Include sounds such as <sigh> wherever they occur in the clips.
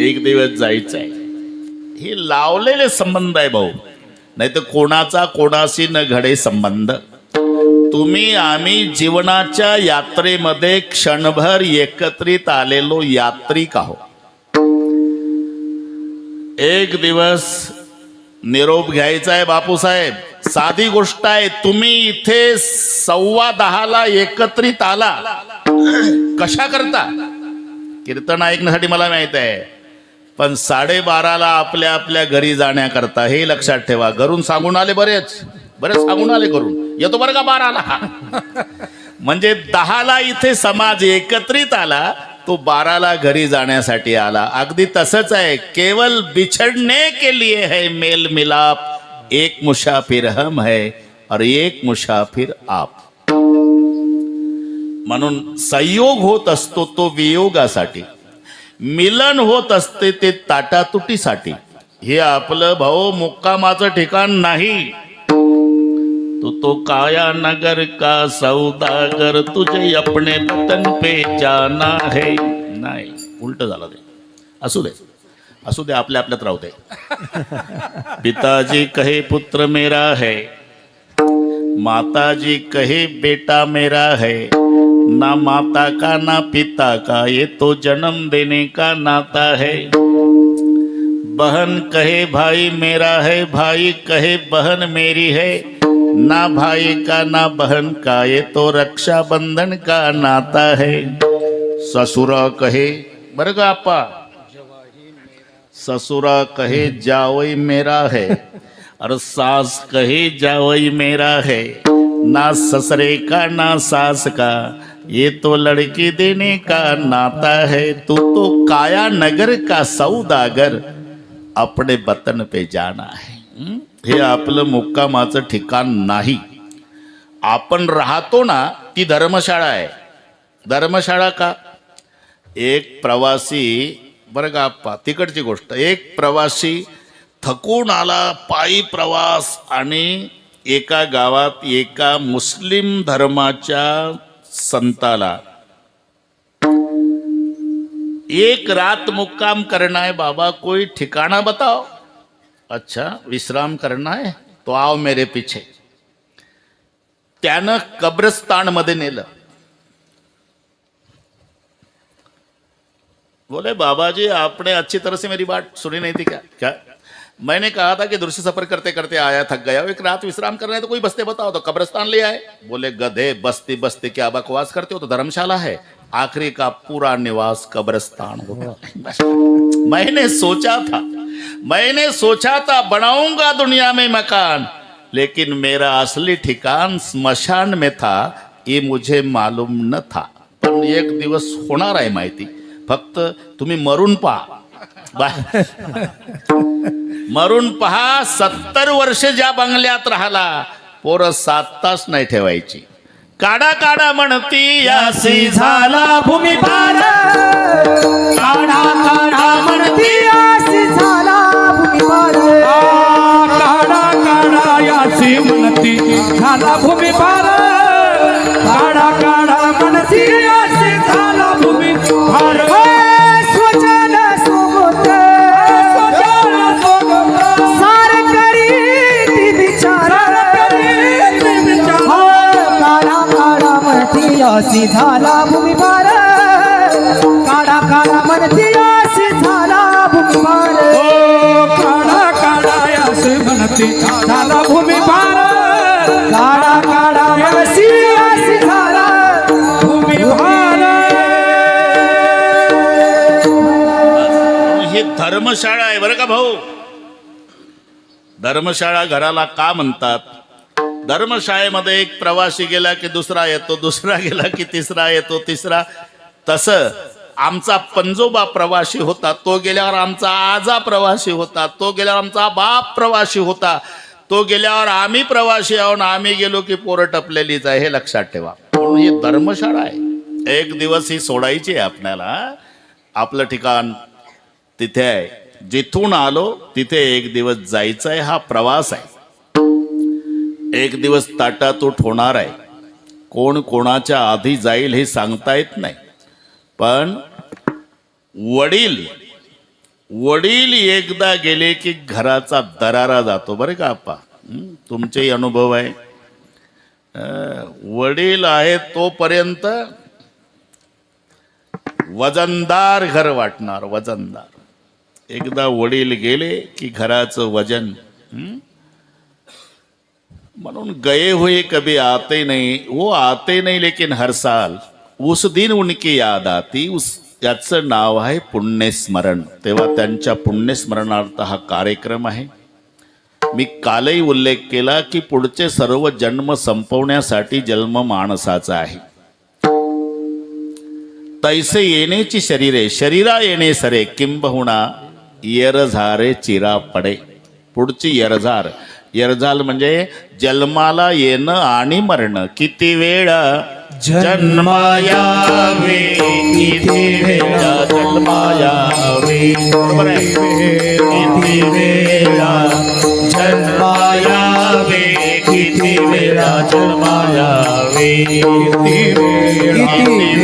एक दिवस जायचं आहे हे लावलेले संबंध आहे भाऊ. नाही तर कोणाचा कोणाशी न घडे संबंध. तुम्ही आम्ही जीवनाच्या यात्रेमध्ये क्षणभर एकत्रित आलेलो यात्रिक आहोत. एक दिवस निरोप घ्यायचा आहे बापूसाहेब. साधी गोष्ट आहे तुम्ही इथे सव्वा दहाला एकत्रित आला. कशा करता? कीर्तन ऐकण्यासाठी मला माहीत आहे. पण साडेबाराला आपल्या आपल्या घरी जाण्याकरता हे लक्षात ठेवा. घरून सांगून आले बरेच. बरेच सांगून आले करून येतो बरं का बाराला? <laughs> म्हणजे दहाला इथे समाज एकत्रित आला तो बाराला घरी जाण्यासाठी आला. अगदी तसंच आहे. केवल बिछड़ने के लिए है मेल मिलाप. एक मुसाफिर हम है और एक मुसाफिर आप. म्हणून संयोग होत असतो तो वियोगासाठी. मिलन होत असते ते ताटातुटीसाठी. हे आपलं भाऊ मुक्कामाचं ठिकाण नाही. तो तो काया नगर का सौदागर तुझे अपने वतन पे जाना है. नाही उलट झालं ते. असू दे असू दे आपल्या आपल्यात राहू दे. <laughs> पिताजी कहे पुत्र मेरा है. माताजी कहे बेटा मेरा है. ना माता का, ना पिता का, ये तो जन्म देने का नाता है। बहन कहे, भाई मेरा है, भाई कहे, बहन मेरी है। ना भाई का, ना बहन का, ये तो रक्षा बंधन का नाता है। ससुरा कहे बरं का ससुरा कहे जावई मेरा है। और सास कहे जावई मेरा है। ना ससरे का, ना सास का ये तो लड़की देने का नाता है तू तो काया नगर का सौदागर अपने वतन पे जाना है। हे आपलं मुक्कामाचं ठिकाण नाही। आपण राहतो ना ती धर्मशाळा आहे। धर्मशाळा का? एक प्रवासी बरं का आप्पा तिकडची गोष्ट एक प्रवासी थकून आला पायी प्रवास आणि एका गावात एका मुस्लिम धर्माच्या संताला। एक रात मुक्काम करना है, बाबा, कोई ठिकाना बताओ। अच्छा विश्राम करना है तो आओ मेरे पीछे। त्यानं कब्रस्तानमध्ये नेलं। बोले, बाबा जी, आपने अच्छी तरह से मेरी बात सुनी नहीं थी क्या? क्या? मैंने कहा था कि दूसरे सफर करते करते आया थक गया एक रात विश्राम करना है तो कोई बस्ते बताओ तो कब्रस्तान ले आए। बोले गधे बस्ती बस्ती क्या बकवास करते हो? तो धर्मशाला है। आखिरी का पूरा निवास कब्रस्तान होगा मैंने सोचा था मैंने सोचा था बनाऊंगा दुनिया में मकान लेकिन मेरा असली ठिकाण स्मशान में था ये मुझे मालूम न था। पण एक दिवस होणार आहे माहिती। फक्त तुम्ही मरून पहा। बाय। <laughs> मरून पहा सत्तर वर्ष ज्या बंगल्यात राहिला पोरं सात तास नाही ठेवायची. काढा काढा म्हणती यासी झाला भूमी पार. काढा काढा म्हणती यासी झाला भूमी पार. काढा काढा यासी म्हणती झाला भूमी पार. अशी झाला भूमी पार काढा काढा म्हणती अशी झाला भूमी पार काढा काढा अशी म्हणती झाला भूमी पार काढा काढा म्हणती अशी झाला भूमी पार ही धर्मशाळा आहे बरं का भाऊ? धर्मशाळा घराला का म्हणतात? धर्मशाळेमध्ये एक प्रवासी गेला की दुसरा येतो दुसरा गेला की तिसरा येतो तिसरा. तसं आमचा पंजोबा प्रवासी होता तो गेल्यावर आमचा आजा प्रवासी होता तो गेल्यावर आमचा बाप प्रवासी होता तो गेल्यावर आम्ही प्रवासी आहोत आम्ही गेलो की पोरं टपलेलीच आहे हे लक्षात ठेवा. म्हणून ही धर्मशाळा आहे. एक दिवस ही सोडायची आहे आपल्याला. आपलं ठिकाण तिथे आहे. जिथून आलो तिथे एक दिवस जायचं आहे हा प्रवास आहे. एक दिवस ताटातूट होणार आहे. कोण कोणाच्या आधी जाईल हे सांगता येत नाही. पण वडील वडील एकदा गेले की घराचा दरारा जातो. बरं का आप्पा? तुमचेही अनुभव आहे. वडील आहे तोपर्यंत वजनदार घर वाटणार वजनदार. एकदा वडील गेले की घराचं वजन म्हणून गए हुए कभी आते नहीं वो आते नहीं लेकिन हर साल उस दिन उनकी याद आती उस याचं नाव आहे पुण्यस्मरण। तेव्हा त्यांच्या पुण्यस्मरणार्थ हा कार्यक्रम आहे। मी कालही उल्लेख केला की पुढचे सर्व जन्म संपवण्यासाठी जन्म माणसाचा आहे। तैसे येण्याची शरीरे शरीरा येणे सरे किंबहुना येरझारे चिरा पडे। पुढची येरझार यरझाल म्हणजे जन्माला येणं आणि मरणं. किती वेळ? जन्मायावे किती वेळा? जन्मायावे. बरोबर आहे? किती वेळा? जन्मायावे किती वेळा? जन्मायावे किती किती वेळा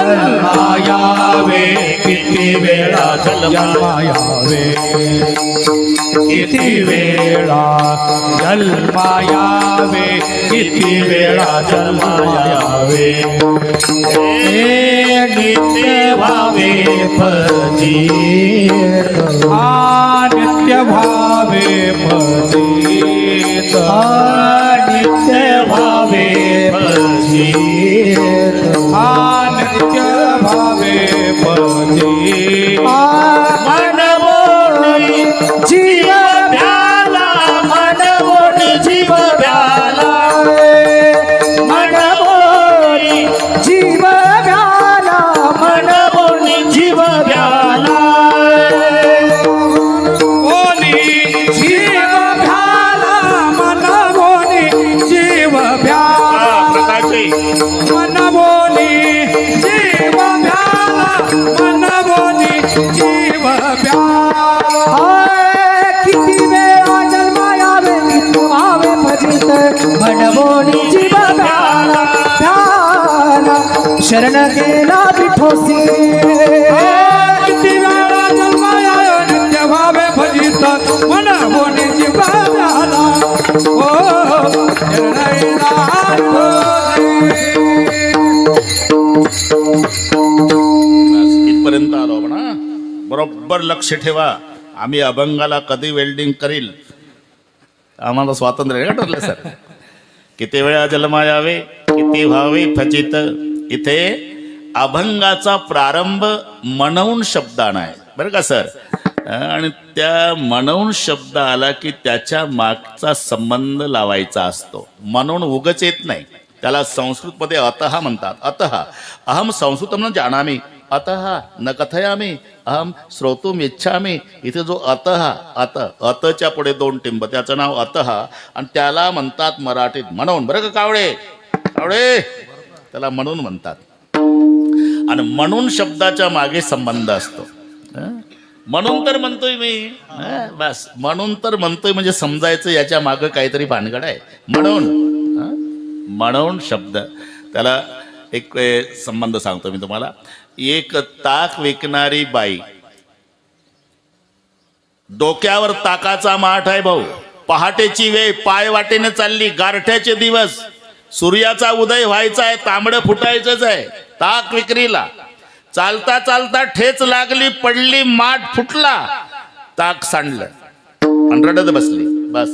जन्मायावे किती वेळा जन्मायावे? किती वेळा जन्मायावे किती वेळा जन्मायावे? नित्य भावे फजित नित्य भावे भजित नित्य भावे फजित નિત્ય ભાવે પછી बरोबर लक्ष ठेवा. आम्ही अभंगाला कधी वेल्डिंग करील? आम्हाला स्वातंत्र्य का ठरलं सर? किती वेळा जन्मा यावे किती व्हावे फजित? इथे अभंगाचा प्रारंभ म्हणून शब्दानं आहे. बरं का सर? आणि त्या म्हणून शब्द आला की त्याच्या मागचा संबंध लावायचा असतो. म्हणून उगच येत नाही. त्याला संस्कृतमध्ये अतः म्हणतात. अतः. अहम संस्कृतम न अतः न कथयामी अहम श्रोतुम इच्छामी इथे जो अतः अत अतच्या पुढे दोन टिंब त्याचं नाव अतः आणि त्याला म्हणतात मराठीत म्हणून. बरं का कावळे? कावळे? त्याला म्हणून म्हणतात. आणि म्हणून शब्दाच्या मागे संबंध असतो. म्हणून तर म्हणतोय मी. बस. म्हणून तर म्हणतोय म्हणजे समजायचं याच्या मागं काहीतरी भानगड आहे. म्हणून. म्हणून शब्द. त्याला एक संबंध सांगतो मी तुम्हाला. एक ताक विकणारी बाई. डोक्यावर ताकाचा माठ आहे भाऊ. पहाटेची वेळ पाय वाटेने चालली गारठ्याचे दिवस. सूर्याचा उदय व्हायचा आहे तांबडं फुटायचंच आहे ताक विक्रीला. चालता चालता ठेच लागली पडली माठ फुटला. ताक सांडलं. आणि रडत बसली. बस.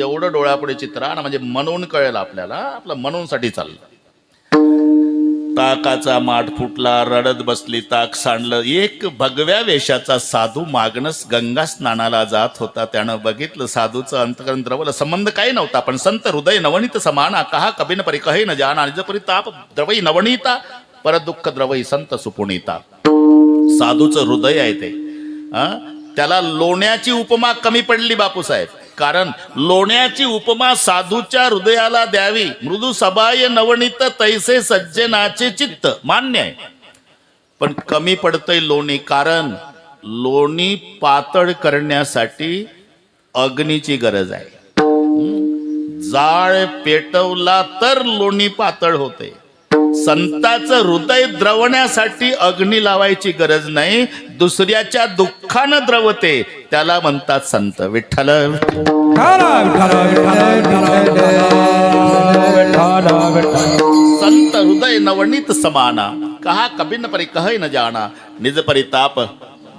एवढं डोळ्यापुढे चित्र आणि म्हणजे म्हणून कळेल आपल्याला आपलं म्हणूनसाठी चाललं. ताकाचा माठ फुटला रडत बसली ताक सांडलं. एक भगव्या वेशाचा साधू मागणस गंगा स्नानाला जात होता. त्यानं बघितलं साधूचं अंतकरण द्रवलं. संबंध काही नव्हता पण संत हृदय नवनीत समाना कहा कबिन परी कहे न जाना परी ताप द्रवई नवनीता पर दुःख द्रवई संत सुपुणीता साधूचं हृदय आहे ते. त्याला लोण्याची उपमा कमी पडली बापूसाहेब. कारण लोण्याची उपमा साधूच्या हृदयाला द्यावी. मृदू सबाय नवनीत तैसे सज्जनाचे चित्त. मान्य आहे. पण कमी पडतंय लोणी कारण लोणी पातळ करण्यासाठी अग्नीची गरज आहे. जाळ पेटवला तर लोणी पातळ होते. संताचं हृदय द्रवण्यासाठी अग्नी लावायची गरज नाही. दुसऱ्याच्या दुःखानं द्रवते त्याला म्हणतात संत विठ्ठल. विठ्ठल विठ्ठल संत हृदय नवनीत समाना कहा कबिन परी कह न जाना निज परिताप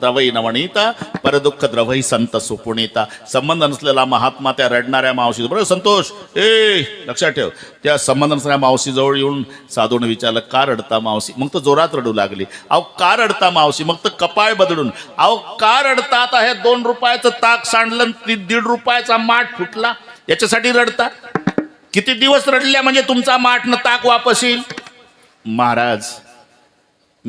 द्रवई नवनीता परदुःख द्रवई संत सुपुणीता संबंध नसलेला महात्मा त्या रडणाऱ्या मावशी बरोबर संतोष ए लक्षात ठेव त्या संबंध नसलेल्या मावशीजवळ येऊन साधून विचारलं का रडता मावशी मग तर जोरात रडू लागली अहो का रडता मावशी मग तर कपाळ बदलून अहो का रडता आता हे दोन रुपयाचं ताक सांडलं ती दीड रुपयाचा माठ फुटला याच्यासाठी रडता किती दिवस रडल्या म्हणजे तुमचा माठ न ताक वापस येईल महाराज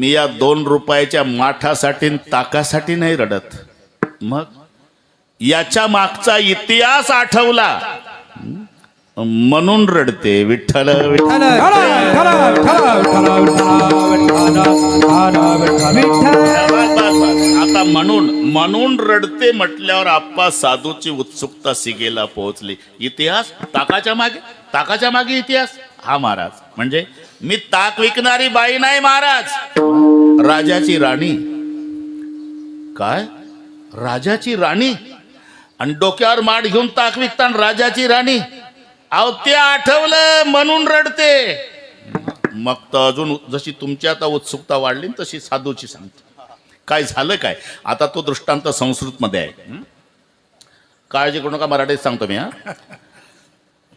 मी या दोन रुपयाच्या माठासाठी ताकासाठी नाही रडत. मग याच्या मागचा इतिहास आठवला. म्हणून रडते विठ्ठल विठ्ठल. आता म्हणून म्हणून रडते म्हटल्यावर आप्पा साधूची उत्सुकता सिगेला पोहोचली. इतिहास ताकाच्या मागे ताकाच्या मागे इतिहास. हा महाराज. म्हणजे मी ताक विकणारी बाई नाही महाराज. राजाची राणी. काय? राजाची राणी? आणि डोक्यावर माड घेऊन ताक विकताना राजाची राणी. अहो ते आठवलं म्हणून रडते. मग तर अजून जशी तुमची आता उत्सुकता वाढली तशी साधूची सांगते. काय झालं काय? आता तो दृष्टांत संस्कृत मध्ये आहे काळजी करू नका मराठीत सांगतो मी हा?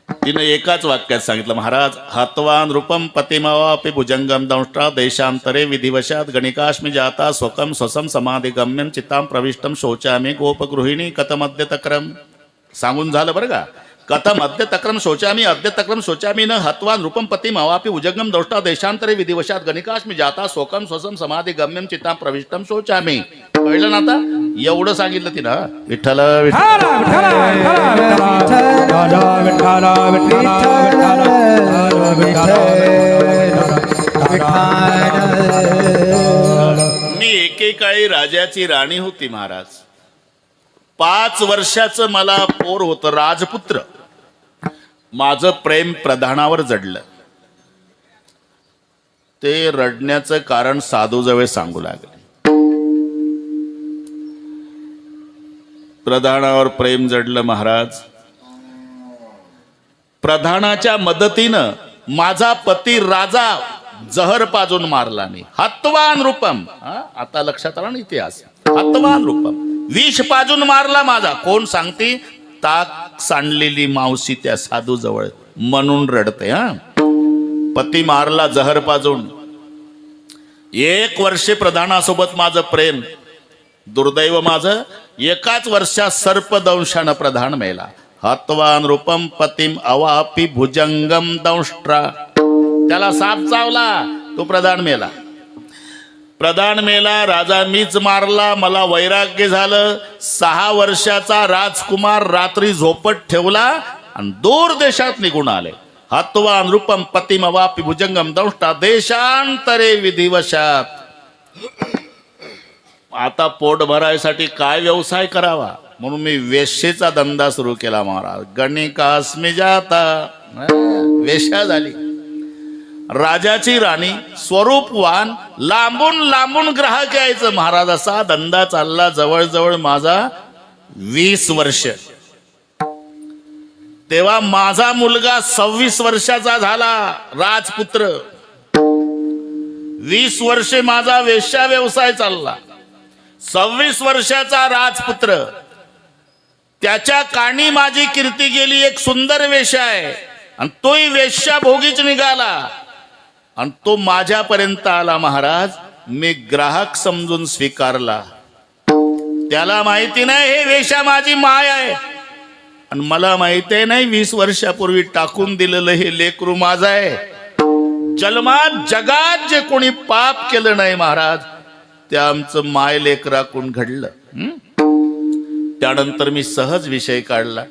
तिनं एकाच वाक्यात सांगितलं महाराज हत्वान रूपम पतिमवापि भुजंगम दंष्टा देशांतरे विधिवशात गणिकाश्मी जाता स्वकम स्वसम समाधिगम्यम चित्ताम प्रविष्टम शोचामी गोपगृहिणी कथमद्य तक्रम सांगून झालं बरं का? कथम अद्य तक्रम शोचामी अद्य तक्रम शोचामी न हत्वान रूपम पतिम अवापि उजंगम दौष्टा देशांतरे विधिवशात गणिकाश्मी जाता स्वकम स्वसम समाधी गम्यम चित्ताम प्रविष्टम शोचामी। कळलं ना आता एवढं सांगितलं तिनं विठ्ठल मी एकेकाळी राजाची राणी होती महाराज. पाच वर्षाचं मला पोर होतं राजपुत्र. माझं प्रेम प्रधानावर जडलं. ते रडण्याचं कारण साधूजवळ सांगू लागले. प्रधानावर प्रेम जडलं महाराज. प्रधानाच्या मदतीनं माझा पती राजा जहर पाजून मारला नाही हत्वान रूपम. हा? आता लक्षात आला ना इतिहास. हत्वान रूपम. विष पाजून मारला माझा. कोण सांगते? ताक सांडलेली मावशी त्या साधू जवळ म्हणून रडते हा. पती मारला जहर पाजून. एक वर्षे प्रधानासोबत माझं प्रेम. दुर्दैव माझं एकाच वर्षात सर्पदंशानं प्रधान मेला. हत्वान रूपम पतिम अवापी भुजंगम दंष्ट्रा. त्याला साप चावला तो प्रधान मेला. प्रधान मेला राजा मीच मारला मला वैराग्य झालं. सहा वर्षाचा राजकुमार रात्री झोपट ठेवला आणि दूर देशात निघून आले. हत्वा रूपम पतिम वापी भुजंगम दंष्टा देशांतरे विधिवशात. आता पोट भरायसाठी काय व्यवसाय करावा? म्हणून मी वेश्येचा धंदा सुरू केला महाराज. गणिकास्मी जाता. वेश्या झाली. राजाची राणी स्वरूपवान लांबून लांबून ग्राहक यायचं. महाराज असा धंदा चालला जवळजवळ माझा वीस वर्ष. तेव्हा माझा मुलगा सव्वीस वर्षाचा झाला राजपुत्र. वीस वर्षे माझा वेश्या व्यवसाय चालला. सव्वीस वर्षाचा राजपुत्र. त्याच्या काणी माझी कीर्ती गेली एक सुंदर वेश्या आहे. आणि तोही वेश्या भोगीच निघाला. आणि तो माझ्यापर्यंत आला महाराज मी ग्राहक समजून स्वीकारला. त्याला माहिती नाही हे वेशा माझी माय आहे. आणि मला माहिती आहे नाही वीस वर्षापूर्वी टाकून दिलेलं हे लेकरू माझं आहे. जन्मात जगात जे कोणी पाप केलं नाही महाराज ते आमचं माय लेकराकून घडलं. त्यानंतर मी सहज विषय काढला.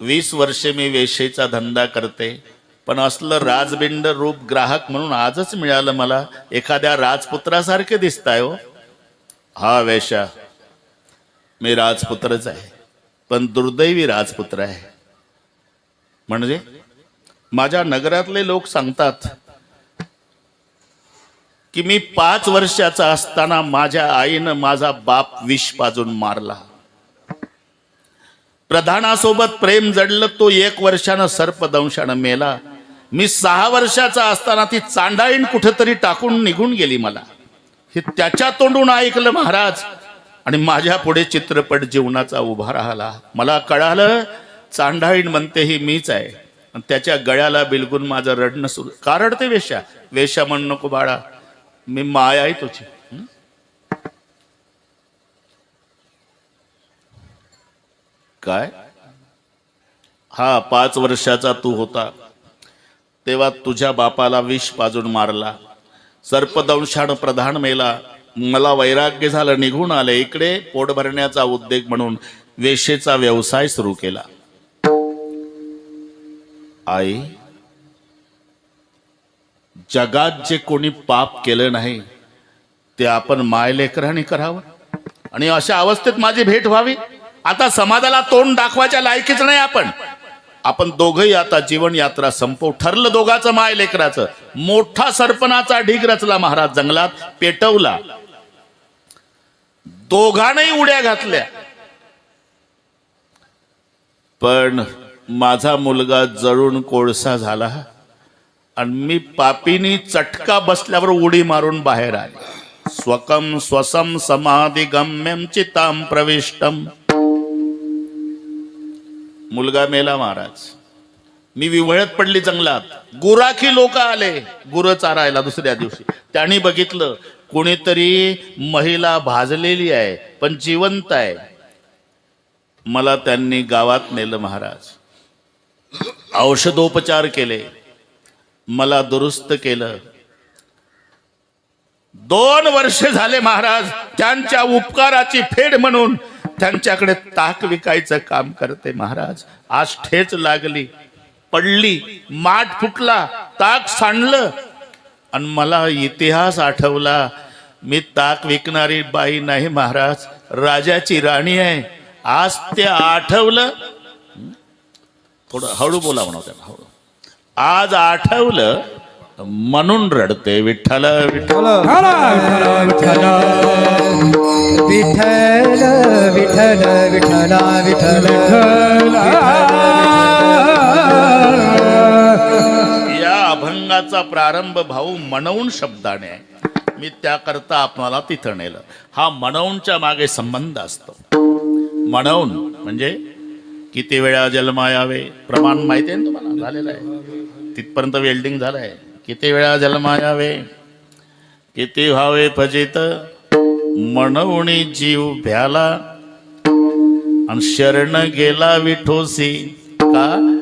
वीस वर्षे मी वेशेचा धंदा करते. पण असलं राजबिंड रूप ग्राहक म्हणून आजच मिळालं मला. एखाद्या राजपुत्रासारखे दिसताय हो. हा वेशा मी राजपुत्रच आहे पण दुर्दैवी राजपुत्र आहे. म्हणजे? माझ्या नगरातले लोक सांगतात की मी पाच वर्षाचा असताना माझ्या आईनं माझा बाप विष पाजून मारला. प्रधानासोबत प्रेम जडलं तो एक वर्षानं सर्पदंशानं मेला. मी सहा वर्षाचा असताना ती चांडाळीण कुठेतरी टाकून निघून गेली मला. हे त्याच्या तोंडून ऐकलं महाराज. आणि माझ्या पुढे चित्रपट जीवनाचा उभा राहिला. मला कळालं चांडाळीण म्हणते ही मीच आहे. आणि त्याच्या गळ्याला बिलगून माझं रडणं सुरू. का रडते वेश्या. वेश्या म्हण नको बाळा. मी माय आहे तुझी. काय? हा पाच वर्षाचा तू होता. तेव्हा तुझ्या बापाला विष पाजून मारला. सर्पदंशानं प्रधान मेला. मला वैराग्य झालं निघून आले. इकडे पोट भरण्याचा उद्योग म्हणून वेशेचा व्यवसाय सुरू केला. आई जगात जे कोणी पाप केलं नाही ते आपण माय लेकराने करावं. आणि अशा अवस्थेत माझी भेट व्हावी. आता समाजाला तोंड दाखवायच्या लायकीच नाही आपण. आपण दोघही आता जीवन यात्रा संपवू. ठरलं दोघाचं माय लेकराचं. मोठा सरपणाचा ढीग रचला महाराज जंगलात पेटवला. दोघांनाही उड्या घातल्या. पण माझा मुलगा जळून कोळसा झाला. आणि मी पापीनी चटका बसल्यावर उडी मारून बाहेर आले. स्वकम स्वसम समाधी गम्यम चिताम प्रविष्टम. मुलगा मेला महाराज. मी विवळत पडली जंगलात. गुराखी लोक आले. गुरं चारायला दुसऱ्या दिवशी. त्यांनी बघितलं कोणीतरी महिला भाजलेली आहे पण जिवंत आहे. मला त्यांनी गावात नेलं महाराज. औषधोपचार केले. मला दुरुस्त केलं. दोन वर्ष झाले महाराज त्यांच्या उपकाराची फेड म्हणून त्यांच्याकडे ताक विकायचं काम करते महाराज. आज ठेच लागली पडली माठ फुटला ताक सांडलं. आणि मला इतिहास आठवला मी ताक विकणारी बाई नाही महाराज राजाची राणी आहे. आज ते आठवलं. थोडं हळू बोला म्हणा त्याला हळू. आज आठवलं म्हणून रडते विठ्ठल विठ्ठल. विठ्ठल विठ्ठल विठ्ठल विठ्ठल. या अभंगाचा प्रारंभ भाऊ मनवून शब्दाने आहे. मी त्याकरता आपणाला तिथं नेलं. हा म्हणूनच्या मागे संबंध असतो. मनवून म्हणजे किती वेळा जन्मा यावे? प्रमाण माहिती आहे ना तुम्हाला? झालेलं आहे. तिथपर्यंत वेल्डिंग झालंय. किती वेळा जन्मा यावे? किती व्हावे? फजित म्हणून जीव भ्याला. आणि शरण गेला विठोसी. का?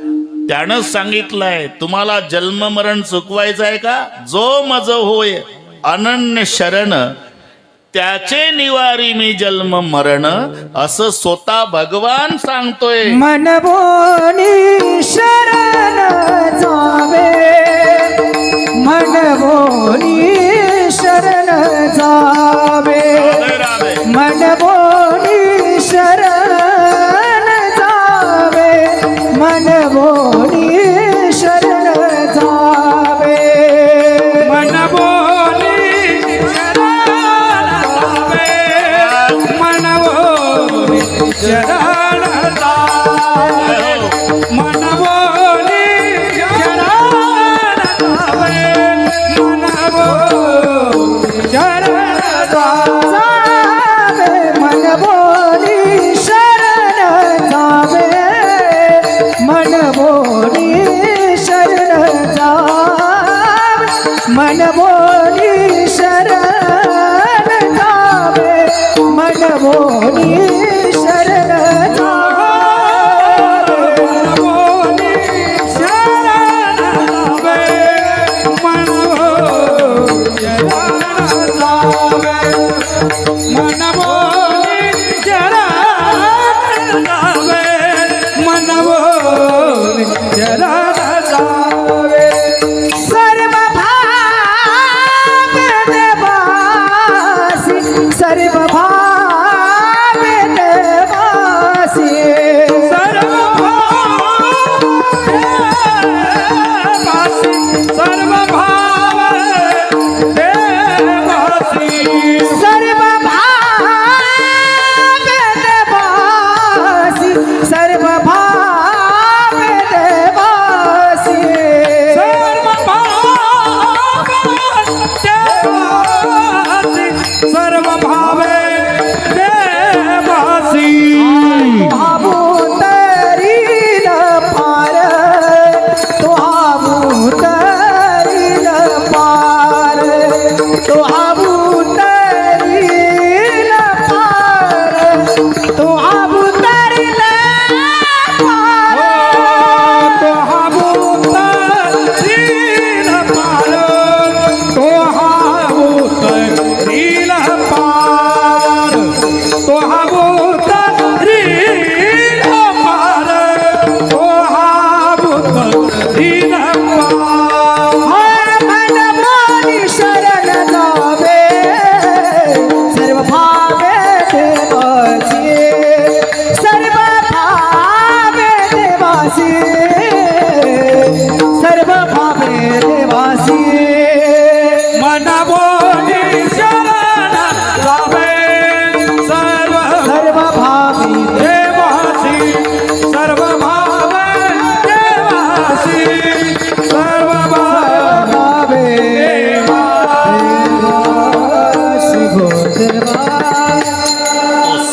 त्यानं सांगितलंय तुम्हाला जन्म मरण चुकवायचं आहे का? जो मज होय अनन्य शरण त्याचे निवारी मी जन्म मरण असं स्वतः भगवान सांगतोय. मन बोनी शरण जावे. मन बोनी शरण जावे. मन बोनी शरण जावे. मन बोनी शरण जावे. मन बोली शरण जावे. मन बोली शरण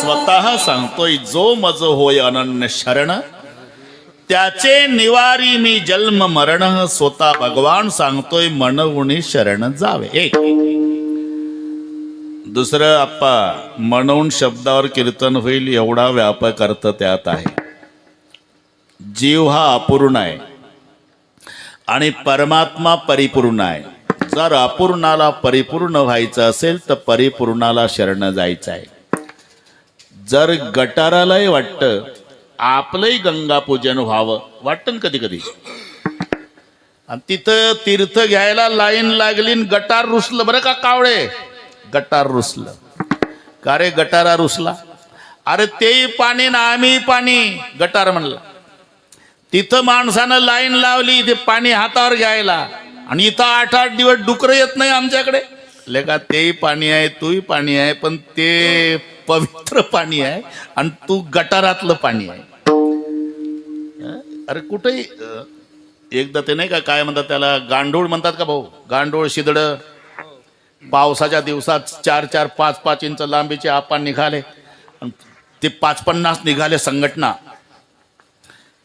स्वतः सांगतोय जो मज होय अनन्य शरण त्याचे निवारी मी जन्म मरण स्वतः भगवान सांगतोय म्हणवणी शरण जावे. एक. दुसरं आप्पा म्हणून शब्दावर कीर्तन होईल एवढा व्यापक अर्थ त्यात आहे. जीव हा अपूर्ण आहे. आणि परमात्मा परिपूर्ण आहे. जर अपूर्णाला परिपूर्ण व्हायचं असेल तर परिपूर्णाला शरण जायचं आहे. जर गटारालाही वाटतं आपलंही गंगापूजन व्हावं. वाटतं ना कधी कधी? आणि तिथं तीर्थ घ्यायला लाईन लागली गटार रुसलं. बरं का कावळे? गटार रुसलं. का रे गटारा रुसला? अरे तेही पाणी ना आम्ही पाणी गटार म्हणला. तिथं माणसानं लाईन लावली ते पाणी हातावर घ्यायला. आणि इथं आठ आठ दिवस डुकरं येत नाही आमच्याकडे. लेका तेही पाणी आहे तूही पाणी आहे पण ते पवित्र पाणी आहे आणि तू गटारातलं पाणी आहे. अरे कुठेही एकदा ते नाही का काय म्हणतात त्याला गांडूळ म्हणतात का भाऊ? गांडूळ शिदड. पावसाच्या दिवसात चार चार पाच पाच इंच लांबीचे आपण निघाले. ते पाच पन्नास निघाले संघटना.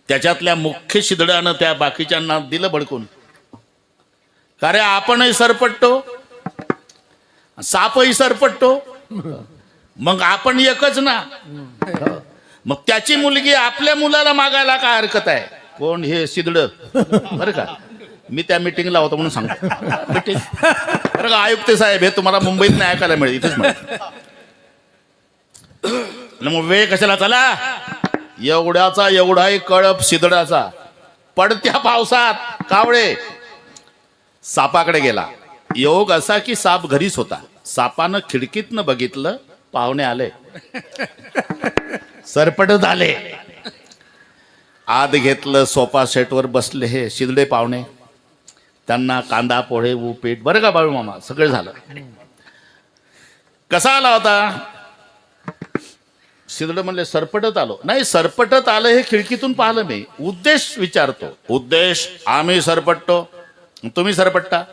त्याच्यातल्या मुख्य शिदडानं त्या बाकीच्यांना दिलं भडकून. अरे आपणही सरपटतो. सापही सरपटतो. मग आपण एकच ना. मग त्याची मुलगी आपल्या मुलाला मागायला काय हरकत आहे? कोण हे सिदड? बरं का? मी त्या मिटिंगला होतो म्हणून सांगतो. मिटिंग बरं का आयुक्त साहेब हे तुम्हाला मुंबईत नाही ऐकायला मिळेल इथेच मिळेल न मग वेळ कशाला चला? एवढ्याचा एवढाही कळप सिदडाचा. पडत्या पावसात कावळे. सापाकडे गेला. योग असा की साप घरीच होता. सापानं खिडकीतनं बघितलं पाहुणे आले. सरपटत आले आत घेतलं सोफा सेटवर बसले हे शिदडे पाहुणे. त्यांना कांदा पोहे उपीट बरं का बाळू मामा? सगळं झालं. कसा आला होता? शिदड म्हणले सरपटत आलो. नाही सरपटत आलं हे खिडकीतून पाहिलं मी. उद्देश विचारतो. उद्देश आम्ही सरपटतो. तुम्ही सरपटता.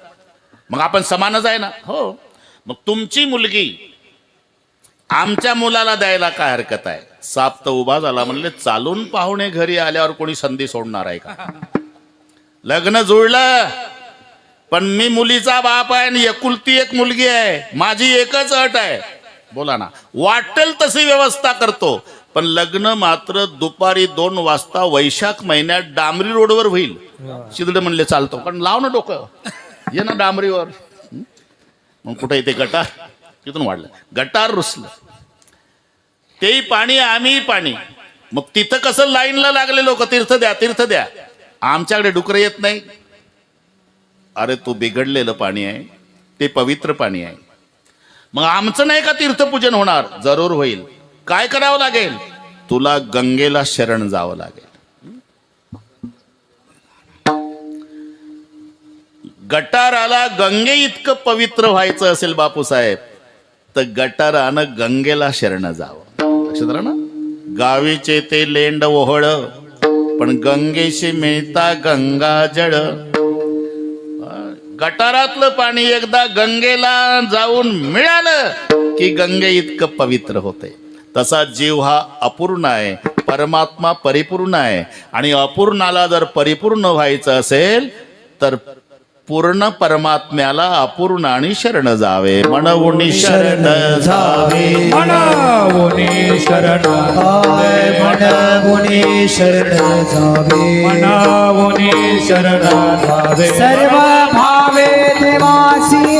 मग आपण समानच आहे ना? हो. मग तुमची मुलगी आमच्या मुलाला द्यायला काय हरकत आहे? साप तर उभा झाला म्हणले चालून पाहुणे घरी आल्यावर कोणी संधी सोडणार आहे का? लग्न जुळलं पण मी मुलीचा बाप आहे आणि एकुलती एक मुलगी आहे. माझी एकच अट आहे. बोला ना वाटेल तशी व्यवस्था करतो पण लग्न मात्र दुपारी दोन वाजता वैशाख महिन्यात डांबरी रोडवर होईल. शिदड म्हणले चालतो. पण लाव ना डोकं. ये ना डांबरीवर. मग कुठे इथे गटा तिथून वाढलं. गटार रुसलं. तेही पाणी आम्ही पाणी. मग तिथं कसं लाईनला लागले लोक? तीर्थ द्या तीर्थ द्या. आमच्याकडे डुकर येत नाही. अरे तू बिघडलेलं पाणी आहे. ते पवित्र पाणी आहे. मग आमचं नाही का तीर्थपूजन होणार? जरूर होईल. काय करावं लागेल? तुला गंगेला शरण जावं लागेल. गटाराला गंगे इतकं पवित्र व्हायचं असेल बापूसाहेब. तर गटारानं गंगेला शरण जावं. लक्षात राहा ना? गावीचे ते लेंड ओहळ पण गंगेशी मिळता गंगा जळ. गटारातलं पाणी एकदा गंगेला जाऊन मिळालं की गंगे इतकं पवित्र होते. तसा जीव हा अपूर्ण आहे परमात्मा परिपूर्ण आहे. आणि अपूर्णाला जर परिपूर्ण व्हायचं असेल तर पूर्ण परमात्म्याला अपूर्ण आणि शरण जावे. म्हणून शरण जावे. मनावनी शरण म्हणून शरण जावे. मनावनी शरण जावे. सर्व भावे देवासी.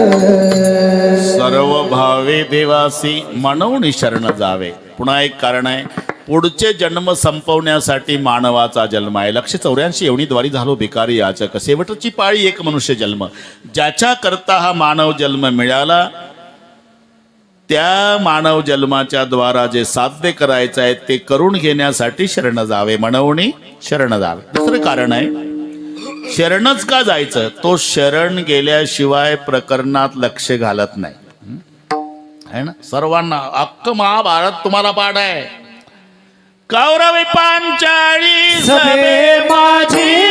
सर्व भावे देवासी म्हणून शरण जावे. पुन्हा एक कारण आहे पुढचे जन्म संपवण्यासाठी मानवाचा जन्म आहे. लक्ष चौऱ्याऐंशी एवढीद्वारी झालो भिकारी याचक. शेवटची पाळी एक मनुष्य जन्म. ज्याच्या करता हा मानव जन्म मिळाला त्या मानव जन्माच्या द्वारा जे साध्य करायचं आहे ते करून घेण्यासाठी शरण जावे. म्हणवणी शरण जावे. दुसरं कारण आहे शरणच का जायचं? तो शरण गेल्याशिवाय प्रकरणात लक्ष घालत नाही. हं? ना? सर्वांना अख्ख महाभारत तुम्हाला पाठ आहे. कौरवी पांचाळी सभे माझी